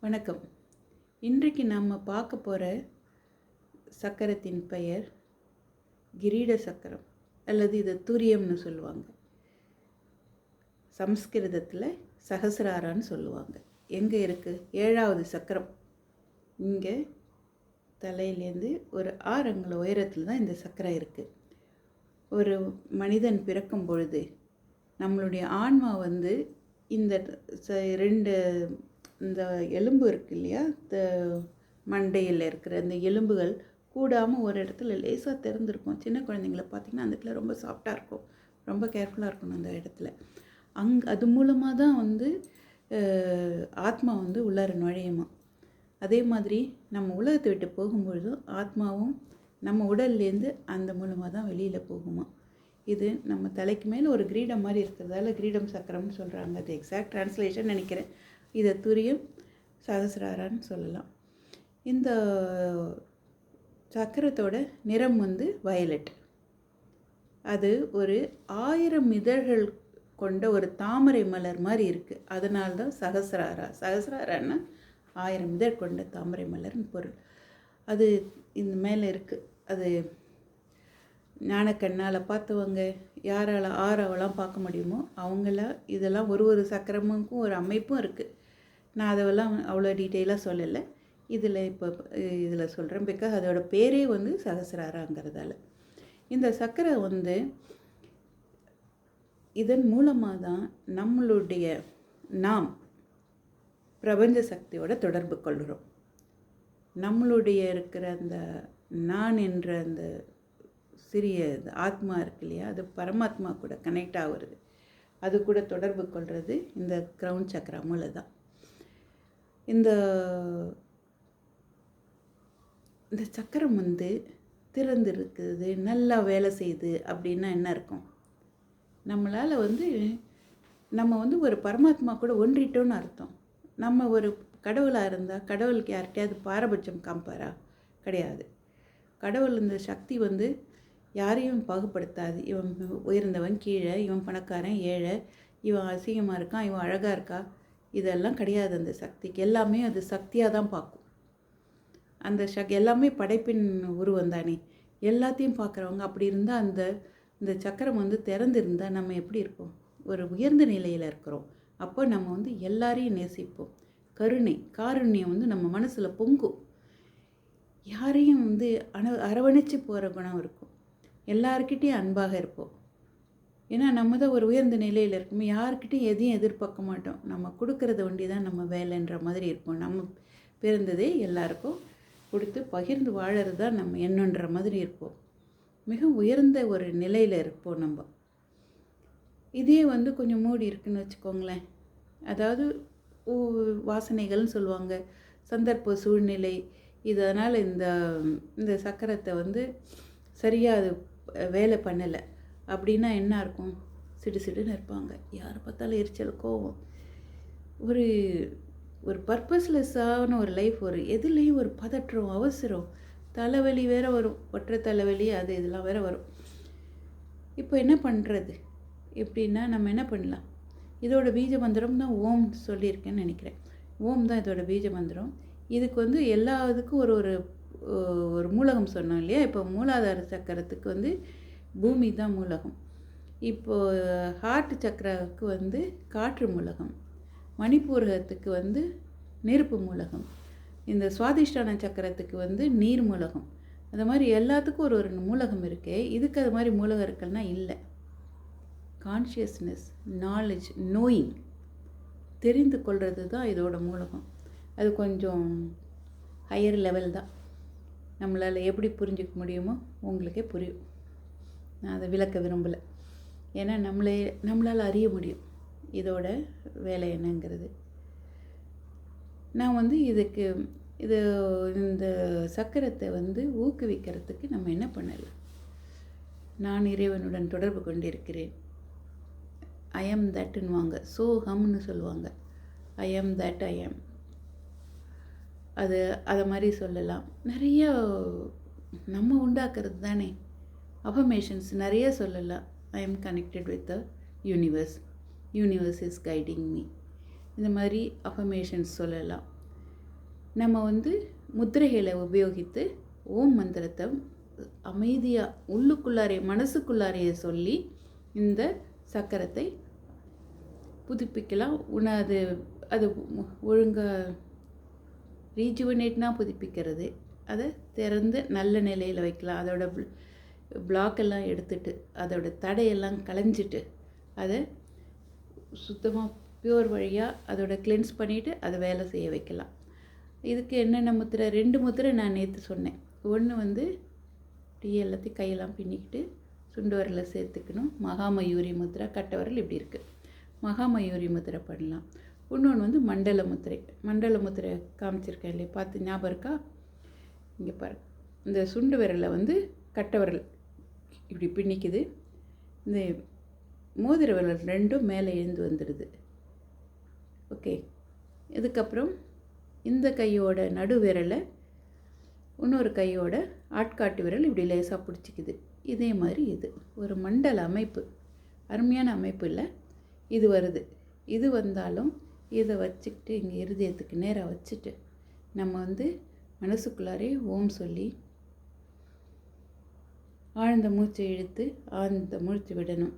வணக்கம். இன்றைக்கு நாம் பார்க்க போகிற சக்கரத்தின் பெயர் கிரீட சக்கரம் அல்லது இதை துரியம்னு சொல்லுவாங்க. சம்ஸ்கிருதத்தில் சகசிராரான்னு சொல்லுவாங்க. எங்கே இருக்குது ஏழாவது சக்கரம். இங்கே தலையிலேருந்து ஒரு ஆறங்குல உயரத்தில் தான் இந்த சக்கரம் இருக்குது ஒரு மனிதன் பிறக்கும் பொழுது நம்மளுடைய ஆன்மா வந்து இந்த ச- ரெண்டு இந்த எலும்பு இருக்கு இல்லையா? இந்த மண்டையில் இருக்கிற அந்த எலும்புகள் கூடாமல் ஒரு இடத்துல லேசாக திறந்துருக்கும். சின்ன குழந்தைங்கள பார்த்தீங்கன்னா அந்த இடத்துல ரொம்ப சாஃப்டாக இருக்கும். ரொம்ப கேர்ஃபுல்லாக இருக்கணும் அந்த இடத்துல. அங் அது மூலமாக தான் வந்து ஆத்மா வந்து உள்ளார நுழையுமா? அதே மாதிரி நம்ம உலகத்தை விட்டு போகும்பொழுதும் ஆத்மாவும் நம்ம உடல்லேருந்து அந்த மூலமாக தான் வெளியில் போகுமா? இது நம்ம தலைக்கு மேலே ஒரு கிரீடம் மாதிரி இருக்கிறதால கிரீடம் சக்கரம்னு சொல்கிறாங்க அது எக்ஸாக்ட் ட்ரான்ஸ்லேஷன் நினைக்கிறேன். இதை துரியம் சகசிராரான்னு சொல்லலாம். இந்த சக்கரத்தோட நிறம் வந்து வயலட். அது ஒரு ஆயிரம் இதழ்கள் கொண்ட ஒரு தாமரை மலர் மாதிரி இருக்குது அதனால தான் சகசிராரா சகசிராரான்னா ஆயிரம் இதழ் கொண்ட தாமரை மலர்னு பொருள். அது இந்த மேலே இருக்குது அது ஞானக்கண்ணால் பார்த்தவங்க யாரால் ஆறாவெல்லாம் பார்க்க முடியுமோ அவங்கள இதெல்லாம் ஒரு ஒரு சக்கரமுக்கும் ஒரு அமைப்பும் இருக்குது நான் அதெல்லாம் அவ்வளோ டீட்டெயிலாக சொல்லலை. இதில் இப்போ இதில் சொல்கிறேன். பிகாஸ் அதோட பேரே வந்து சகசிராராங்கிறதால. இந்த சக்கரை வந்து இதன் மூலமாக தான் நம்மளுடைய நாம் பிரபஞ்ச சக்தியோட தொடர்பு கொள்கிறோம். நம்மளுடைய இருக்கிற அந்த நான் என்ற அந்த சிறிய ஆத்மா இருக்கு இல்லையா அது பரமாத்மா கூட கனெக்ட் ஆகுறது. அது கூட தொடர்பு கொள்வது இந்த கிரவுண்ட் சக்கரா மூலம் தான் இந்த இந்த சக்கரம் வந்து திறந்துருக்குது நல்லா வேலை செய்யுது அப்படின்னா என்ன இருக்கும் நம்மளால் வந்து நம்ம வந்து ஒரு பரமாத்மா கூட ஒன்றிட்டோன்னு அர்த்தம். நம்ம ஒரு கடவுளாக இருந்தால் கடவுளுக்கு யார்கிட்டயாவது பாரபட்சம் காம்பாரா கிடையாது. கடவுள் இந்த சக்தி வந்து யாரையும் பாகுபடுத்தாது. இவன் உயர்ந்தவன் கீழே இவன் பணக்காரன் ஏழை இவன் அசிங்கமாக இருக்கான் இவன் அழகாக இருக்கா இதெல்லாம் கிடையாது அந்த சக்திக்கு எல்லாமே அது சக்தியாக தான் பார்க்கும். அந்த சக் எல்லாமே படைப்பின் உருவம் தானே. எல்லாத்தையும் பார்க்குறவங்க அப்படி இருந்தால் அந்த இந்த சக்கரம் வந்து திறந்திருந்தால் நம்ம எப்படி இருப்போம்? ஒரு உயர்ந்த நிலையில் இருக்கிறோம். அப்போ நம்ம வந்து எல்லாரையும் நேசிப்போம். கருணை காருண்யம் வந்து நம்ம மனசில் பொங்கும். யாரையும் வந்து அன அரவணைச்சு போகிற குணம் இருக்கும். எல்லாருக்கிட்டேயும் அன்பாக இருப்போம். ஏன்னா நம்ம தான் ஒரு உயர்ந்த நிலையில் இருக்கோம் யாருக்கிட்டையும் எதையும் எதிர்பார்க்க மாட்டோம். நம்ம கொடுக்கறத ஒண்டி தான் நம்ம வேலைன்ற மாதிரி இருப்போம் நம்ம பிறந்ததே எல்லாருக்கும் கொடுத்து பகிர்ந்து வாழறது தான் நம்ம என்னன்ற மாதிரி இருப்போம். மிக உயர்ந்த ஒரு நிலையில் இருப்போம் நம்ம. இதே வந்து கொஞ்சம் மூடி இருக்குன்னு வச்சுக்கோங்களேன். அதாவது வாசனைகள்னு சொல்லுவாங்க. சந்தர்ப்ப சூழ்நிலை இதனால் இந்த இந்த சக்கரத்தை வந்து சரியாக அது வேலை பண்ணலை. அப்படின்னா என்ன இருக்கும்? சிடு சிடுன்னு இருப்பாங்க. யாரை பார்த்தாலும் எரிச்சல் கோவம். ஒரு ஒரு பர்பஸ்லெஸ்ஸான ஒரு லைஃப் ஒரு எதுலேயும் ஒரு பதற்றம் அவசரம். தலைவலி வேற வரும். ஒற்றை தலைவலி அது இதெல்லாம் வேற வரும். இப்போ என்ன பண்ணுறது எப்படின்னா நம்ம என்ன பண்ணலாம்? இதோட பீஜ மந்திரம் தான் ஓம் சொல்லியிருக்கேன்னு நினைக்கிறேன். ஓம் தான் இதோட பீஜ மந்திரம். இதுக்கு வந்து எல்லா இதுக்கும் ஒரு ஒரு ஒரு மூலகம் சொன்னோம் இல்லையா? இப்போ மூலாதார சக்கரத்துக்கு வந்து பூமி தான் மூலகம். இப்போது ஹார்ட் சக்கராவுக்கு வந்து காற்று மூலகம். மணிப்பூரகத்துக்கு வந்து நெருப்பு மூலகம். இந்த சுவாதிஷ்டான சக்கரத்துக்கு வந்து நீர் மூலகம். அந்த மாதிரி எல்லாத்துக்கும் ஒரு ஒரு மூலகம் இருக்கே. இதுக்கு அது மாதிரி மூலகம் இருக்குன்னா இல்லை. கான்ஷியஸ்னஸ் நாலேஜ் நோயிங் தெரிந்து கொள்வது தான் இதோட மூலகம். அது கொஞ்சம் ஹையர் லெவல் தான். நம்மளால் எப்படி புரிஞ்சிக்க முடியுமோ உங்களுக்கே புரியும். நான் அதை விளக்க விரும்பலை. ஏன்னா நம்மளே நம்மளால் அறிய முடியும் இதோட வேலை என்னங்கிறது. நான் வந்து இதுக்கு இது இந்த சக்கரத்தை வந்து ஊக்குவிக்கிறதுக்கு நம்ம என்ன பண்ணலாம் நான் இறைவனுடன் தொடர்பு கொண்டிருக்கிறேன். ஐ எம் தட்டுன்னுவாங்க சோ ஹம்னு சொல்லுவாங்க. I am that I am அது அதை மாதிரி சொல்லலாம். நிறைய நம்ம உண்டாக்குறது தானே. அஃபர்மேஷன்ஸ் நிறைய சொல்லலாம் I am connected with the universe universe is guiding me இந்த மாதிரி அஃபர்மேஷன்ஸ் சொல்லலாம். நம்ம வந்து முத்திரைகளை உபயோகித்து ஓம் மந்திரத்தை அமைதியாக உள்ளுக்குள்ளாரே மனசுக்குள்ளாரையே சொல்லி இந்த சக்கரத்தை புதுப்பிக்கலாம். உன அது அது ஒழுங்காக ரீஜுவனேட்னா புதுப்பிக்கிறது. அதை திறந்து நல்ல நிலையில் வைக்கலாம். அதோட பிளாக் எல்லாம் எடுத்துட்டு அதோட தடையெல்லாம் களைஞ்சிட்டு அதை சுத்தமாக பியூர் வழியாக அதோட கிளென்ஸ் பண்ணிவிட்டு அதை வேலை செய்ய வைக்கலாம். இதுக்கு என்னென்ன முத்திரை? ரெண்டு முத்திரை நான் நேற்று சொன்னேன். ஒன்று வந்து டீ எல்லாத்தையும் கையெல்லாம் பின்னிக்கிட்டு சுண்டு வரல சேர்த்துக்கணும். மகாமயூரி முத்திரை கட்டை வரல் இப்படி இருக்குது மகாமயூரி முத்திரை பண்ணலாம். இன்னொன்று வந்து மண்டல முத்திரை. மண்டல முத்திரை காமிச்சிருக்கேன் இல்லையா? பார்த்து ஞாபகம் இருக்கா? இங்கே பாரு இந்த சுண்டு விரலை வந்து கட்டை விரல். இப்படி பின்னிக்குது. இந்த மோதிர விரல் ரெண்டும் மேலே எழுந்து வந்துடுது. ஓகே. இதுக்கப்புறம் இந்த கையோட நடு விரலை இன்னொரு கையோட ஆட்காட்டு விரல் இப்படி லேசாக பிடிச்சிக்குது. இதே மாதிரி இது. ஒரு மண்டல அமைப்பு. அருமையான அமைப்பு இல்லை. இது வருது. இது வந்தாலும் இதை வச்சுக்கிட்டு இங்கே இருதயத்துக்கு நேராக வச்சுட்டு நம்ம வந்து மனசுக்குள்ளாரே ஓம் சொல்லி ஆழ்ந்த மூச்சை இழுத்து ஆழ்ந்த மூச்சு விடணும்.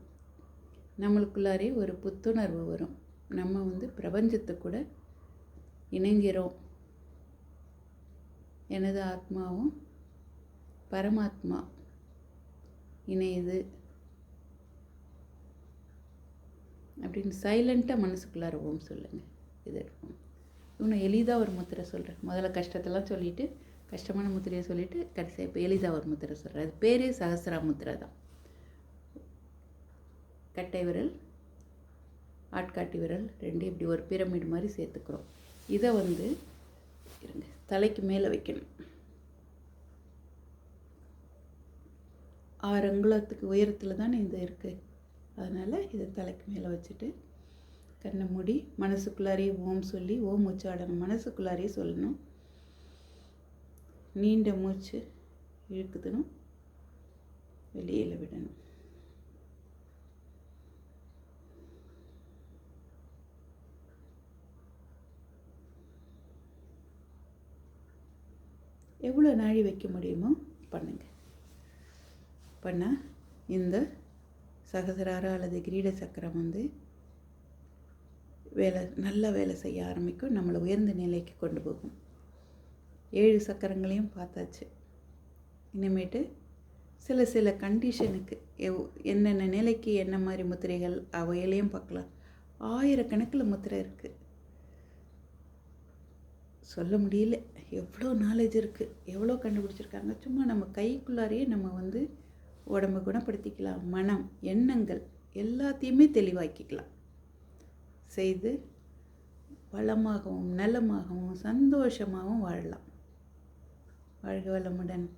நம்மளுக்குள்ளாரே ஒரு புத்துணர்வு வரும். நம்ம வந்து பிரபஞ்சத்தை கூட இணைங்கிறோம் எனது ஆத்மாவும் பரமாத்மா இணையுது. அப்படின்னு சைலண்ட்டாக மனசுக்குள்ளார ஓம் சொல்லுங்கள் இது இருக்கும். இன்னும் எளிதாக ஒரு முத்திரை சொல்கிறேன் முதல்ல கஷ்டத்தெல்லாம் சொல்லிவிட்டு கஷ்டமான முத்திரையை சொல்லிவிட்டு கடைசியாக இப்போ எளிதாக ஒரு முத்திரை சொல்கிறது அது பேரே சகசிரா முத்திரை தான். கட்டை விரல் ஆட்காட்டி விரல் ரெண்டு இப்படி ஒரு பிரமிட் மாதிரி சேர்த்துக்கிறோம். இதை வந்து இருங்க தலைக்கு மேலே வைக்கணும். ஆறு அங்குலத்துக்கு உயரத்தில் தானே இது இருக்குது அதனால் இதை தலைக்கு மேலே வச்சுட்டு கண்ணை மூடி மனசுக்குள்ளாரையே ஓம் சொல்லி ஓம் உச்சாடணும் மனசுக்குள்ளாரையே சொல்லணும். நீண்ட மூச்சு இழுக்குதுன்னு வெளியில் விடணும். எவ்வளோ நாழி வைக்க முடியுமோ பண்ணுங்க. பண்ணால் இந்த சகசரார அல்லது கிரீட சக்கரம் வந்து வேலை நல்ல வேலை செய்ய ஆரம்பிக்கும். நம்மளை உயர்ந்த நிலைக்கு கொண்டு போகும். ஏழு சக்கரங்களையும் பார்த்தாச்சு. இனிமேட்டு சில சில கண்டிஷனுக்கு எவ் என்னென்ன நிலைக்கு என்ன மாதிரி முத்திரைகள் அவையிலையும் பார்க்கலாம். ஆயிரக்கணக்கில் முத்திரை இருக்குது சொல்ல முடியல. எவ்வளோ நாலேஜ் இருக்குது எவ்வளோ கண்டுபிடிச்சிருக்காங்க. சும்மா நம்ம கைக்குள்ளாரையே நம்ம வந்து உடம்பை குணப்படுத்திக்கலாம். மனம் எண்ணங்கள் எல்லாத்தையுமே தெளிவாக்கிக்கலாம். செய்து வளமாகவும் நலமாகவும் சந்தோஷமாகவும் வாழலாம். வாழ்க வளமுடன்.